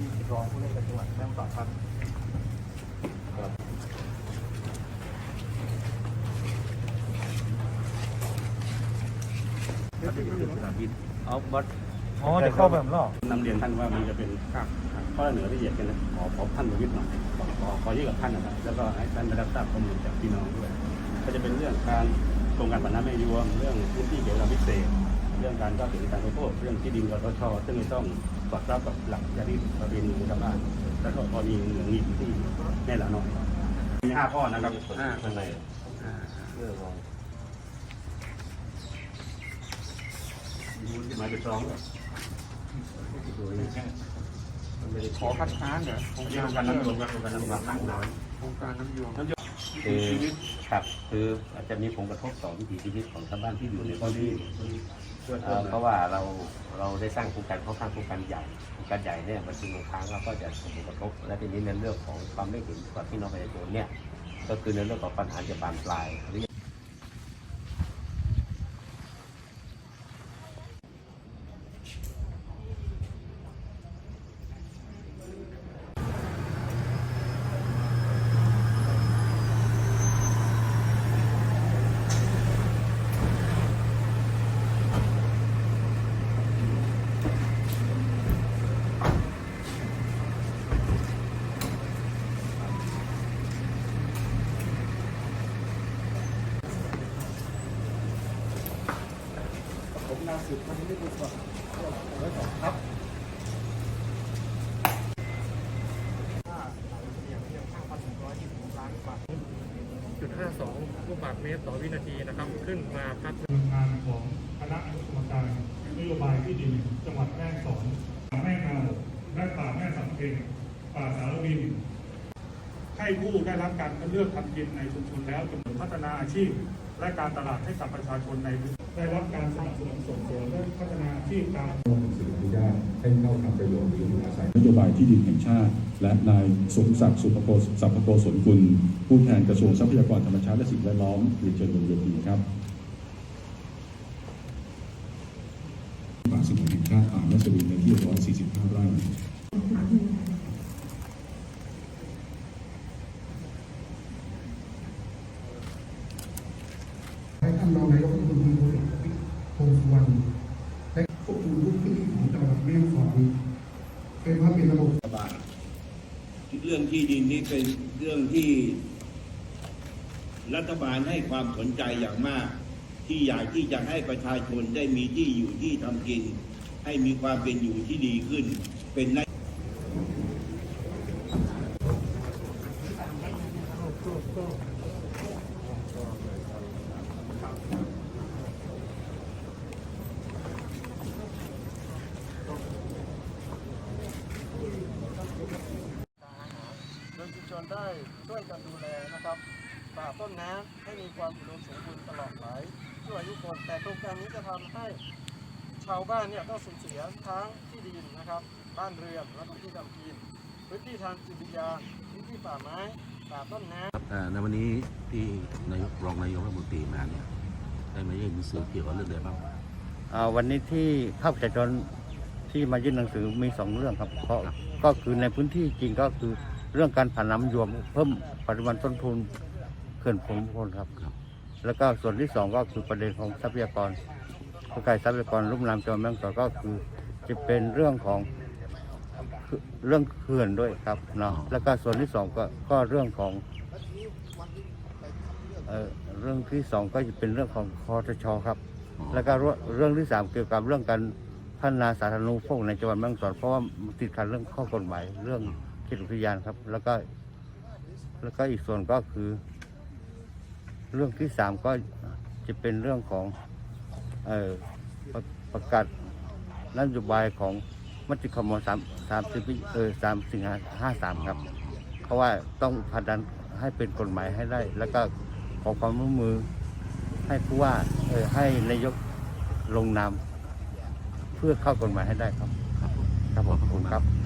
ที่รองผู้เล่นจังหวัดแม่ฮ่องสอนครับเอาบัตรอ๋อจะเข้าแบบหรอนำเรียนท่านว่ามันจะเป็นข้อเหนือละเอียดกันนะขอขอท่านประวิทย์หน่อยขอขอขอยื่นกับท่านนะครับแล้วก็ให้ท่านได้รับทราบข้อมูลจากพี่น้องด้วย ก็จะเป็นเรื่องการโครงการปัญหาแม่ยวงเรื่องพื้นที่เกี่ยวกับพิเศษ เรื่องการเข้าถึงการบริโภคเรื่องที่ดินกทชซึ่งจะต้อง สอดรับกับหลักจารีตประเพณีชาวบ้านแล้วก็พอมีเหลืองมีพื้นที่แน่ละหน่อยมีห้าข้อนะครับห้าข้างในเรื่องของดูที่หมายเป็นสองเลยดูนี่มันไม่ได้ขอคัดค้านเหรอโครงการน้ำรวมกันโครงการน้ำรวมกันน้อยโครงการน้ำยวงคือ ครับคืออาจจะมีผลกระทบต่อวิถีชีวิตของชาวบ้านที่อยู่ในพื้นที่เอ่อเพราะว่าเราเราได้สร้างโครงการเขาสร้างโครงการใหญ่โครงการใหญ่เนี่ยมันคือบางครั้งเราก็จะส่งผลกระทบและทีนี้ในเรื่องของความไม่เห็นกับพี่น้องประชาชนเนี่ยก็คือในเรื่องของปัญหาจะบานปลาย หรือผมนาสืบวันนี้ไม่ดูก่อนร้อยสองครับจุดห้าสองลูกบาทเมตรต่อวินาทีนะครับ ขึ้นมาพักดงานของคณะอนุกรรมการนโยบายที่ดินจังหวัดแม่สอนแม่เงาและป่าแม่สำเพ็งป่าสารวิน ผู้ได้รับการเลือกทำกินในชุมชนแล้วจำนวนพัฒนาอาชีพ และการตลาดให้กับประชาชนในได้รับการสนับสนุนส่งเสริมและพัฒนาอาชีพตามต้องสิทธิอนุญาตให้เข้าทำประโยชน์หรืออยู่อาศัยนโยบายที่ดินแห่งชาติ และนายสมศักดิ์สุภโกสัพโกศลกุลผู้แทนกระทรวงทรัพยากรธรรมชาติและสิ่งแวดล้อมเรียนเชิญบนเวทีครับป่าสงวนแห่งชาติป่าแม่สวินในที่145ไร่ ให้ท่านรองนายกรัฐมนตรีพลเอกประวิตรวงษ์สุวรรณและควบคุมทุกพื้นที่ของจังหวัดแม่ฮ่องสอนเป็นว่าเป็นระบบรัฐบาลเรื่องที่ดินนี้เป็นเรื่องที่ รัฐบาลให้ความสนใจอย่างมาก ที่อยากที่จะให้ประชาชนได้มีที่อยู่ที่ทำกิน ให้มีความเป็นอยู่ที่ดีขึ้น เป็นน โดยชุมชน ได้ช่วยกันดูแลนะครับป่าต้นน้ำให้มีความอุดมสมบูรณ์ตลอดหลายชั่วอายุคนแต่โครงการนี้จะทำให้ชาวบ้านเนี่ยต้องสูญเสียทั้งที่ดินนะครับ บ้านเรือนและพื้นที่ทำกินพื้นที่ทางจิตวิทยาพื้นที่ป่าไม้ป่าต้นน้ำครับเอ่อในวันนี้ที่นายกรองนายกรัฐมนตรีมาเนี่ยได้มายื่นหนังสือเกี่ยวกับเรื่องอะไรบ้างอ่าวันนี้ที่ภาคประชาชนที่มายื่นหนังสือมีสองเรื่องครับก็ก็คือในพื้นที่จริงก็คือ เรื่องการผ่านน้ำยวมเพิ่มปริมาณต้นทุนเขื่อนภูมิพลครับ แล้วก็ส่วนที่สองก็คือประเด็นของทรัพยากรกลไกทรัพยากรลุ่มน้ำจังหวัดแม่ฮ่องสอนก็คือจะเป็นเรื่องของเรื่องเขื่อนด้วยครับเนาะแล้วก็ส่วนที่สองก็ก็เรื่องของเออเรื่องที่สองก็จะเป็นเรื่องของคอทชครับ แล้วก็เรื่องที่สามเกี่ยวกับเรื่องการพัฒนาสาธารณูปโภคในจังหวัดแม่ฮ่องสอนเพราะว่าติดขัดเรื่องข้อกฎหมายเรื่อง ตอุทยานครับ แล้วก็ แล้วก็อีกส่วนก็คือ เรื่องที่สามก็จะเป็นเรื่องของเออประประกาศนโยบายของมติคมสามสามสิบเออสามสิงหาห้าสามครับ เพราะว่าต้องผลักดันให้เป็นกฎหมายให้ได้ แล้วก็ขอความร่วมมือให้ผู้ว่าเออให้นายกลงนามเพื่อเข้ากฎหมายให้ได้ครับ ครับผมขอบคุณครับ